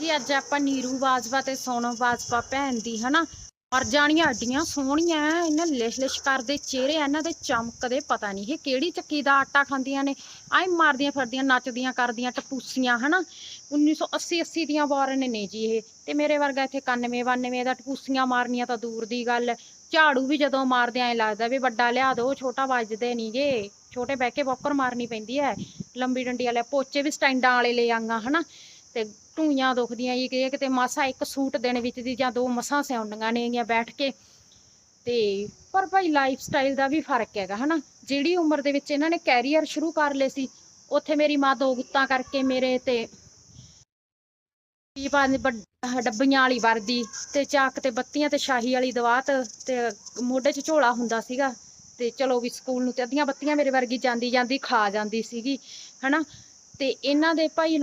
ਜੀ, ਅੱਜ ਆਪਾਂ ਨੀਰੂ ਬਾਜਵਾ ਤੇ ਸੋਨਮ ਬਾਜਵਾ ਭੈਣ ਦੀ, ਹਨਾ? ਮਰ ਜਾਣੀਆਂ ਅੱਡੀਆਂ ਸੋਹਣੀਆਂ ਇਹਨਾਂ ਲਿਸ਼ ਲਿਸ਼ ਕਰਦੇ ਚਿਹਰੇ, ਇਹਨਾਂ ਦੇ ਚਮਕਦੇ ਪਤਾ ਨਹੀਂ ਇਹ ਕਿਹੜੀ ਚੱਕੀ ਦਾ ਆਟਾ ਖਾਂਦੀਆਂ ਨੇ। ਆਏ ਮਾਰਦੀਆਂ ਫਿਰਦੀਆਂ, ਨੱਚਦੀਆਂ ਕਰਦੀਆਂ ਟਪੂਸੀਆਂ, ਹਨਾ? 1980 80 ਦੀਆਂ ਵਾਰਨ ਨੇ ਜੀ ਇਹ। ਤੇ ਮੇਰੇ ਵਰਗਾ ਇੱਥੇ 91 92 ਦਾ ਟਪੂਸੀਆਂ ਮਾਰਨੀਆਂ ਤਾਂ ਦੂਰ ਦੀ ਗੱਲ ਝਾੜੂ ਵੀ ਜਦੋਂ ਮਾਰਦੇ ਐ ਲੱਗਦਾ ਵੀ ਵੱਡਾ ਲਿਆ ਦੋ, ਛੋਟਾ ਵੱਜਦੇ ਨਹੀਂਗੇ ਛੋਟੇ ਬਹਿ ਕੇ ਬੌਕਰ ਮਾਰਨੀ ਪੈਂਦੀ ਹੈ ਲੰਬੀ ਡੰਡੀ ਵਾਲੇ ਪੋਚੇ ਵੀ ਸਟੈਂਡਾਂ ਵਾਲੇ ਲੈ ਆਂਗਾ, ਹਨਾ? ਤੇ ਢੂਈਆਂ ਦੁਖਦੀਆਂ ਜੀ ਕਿ ਕਿਤੇ ਮਾਸਾ ਇੱਕ ਸੂਟ ਦਿਨ ਵਿੱਚ ਦੀ ਜਾਂ ਦੋ ਮਸਾਂ ਸਿਉਂਦੀਆਂ ਨੇਗੀਆਂ ਬੈਠ ਕੇ। ਤੇ ਪਰ ਭਾਈ ਲਾਈਫ ਸਟਾਈਲ ਦਾ ਵੀ ਫ਼ਰਕ ਹੈਗਾ, ਹਨਾ? ਜਿਹੜੀ ਉਮਰ ਦੇ ਵਿੱਚ ਇਹਨਾਂ ਨੇ ਕੈਰੀਅਰ ਸ਼ੁਰੂ ਕਰ ਲਏ ਸੀ, ਉੱਥੇ ਮੇਰੀ ਮਾਂ ਦੋ ਗੁੱਤਾਂ ਕਰਕੇ ਮੇਰੇ ਤੇ ਡੱਬੀਆਂ ਵਾਲੀ ਵਰਦੀ ਤੇ ਚਾਕ ਤੇ ਬੱਤੀਆਂ ਤੇ ਸ਼ਾਹੀ ਵਾਲੀ ਦਵਾਤ ਤੇ ਮੋਢੇ 'ਚ ਝੋਲਾ ਹੁੰਦਾ ਸੀਗਾ। ਤੇ ਚਲੋ ਵੀ ਸਕੂਲ ਨੂੰ ਤੇ ਅੱਧੀਆਂ ਬੱਤੀਆਂ ਮੇਰੇ ਵਰਗੀ ਜਾਂਦੀ ਜਾਂਦੀ ਖਾ ਜਾਂਦੀ ਸੀਗੀ, ਹਨਾ? ਤੇ ਇਹਨਾਂ ਦੇ ਭਾਈ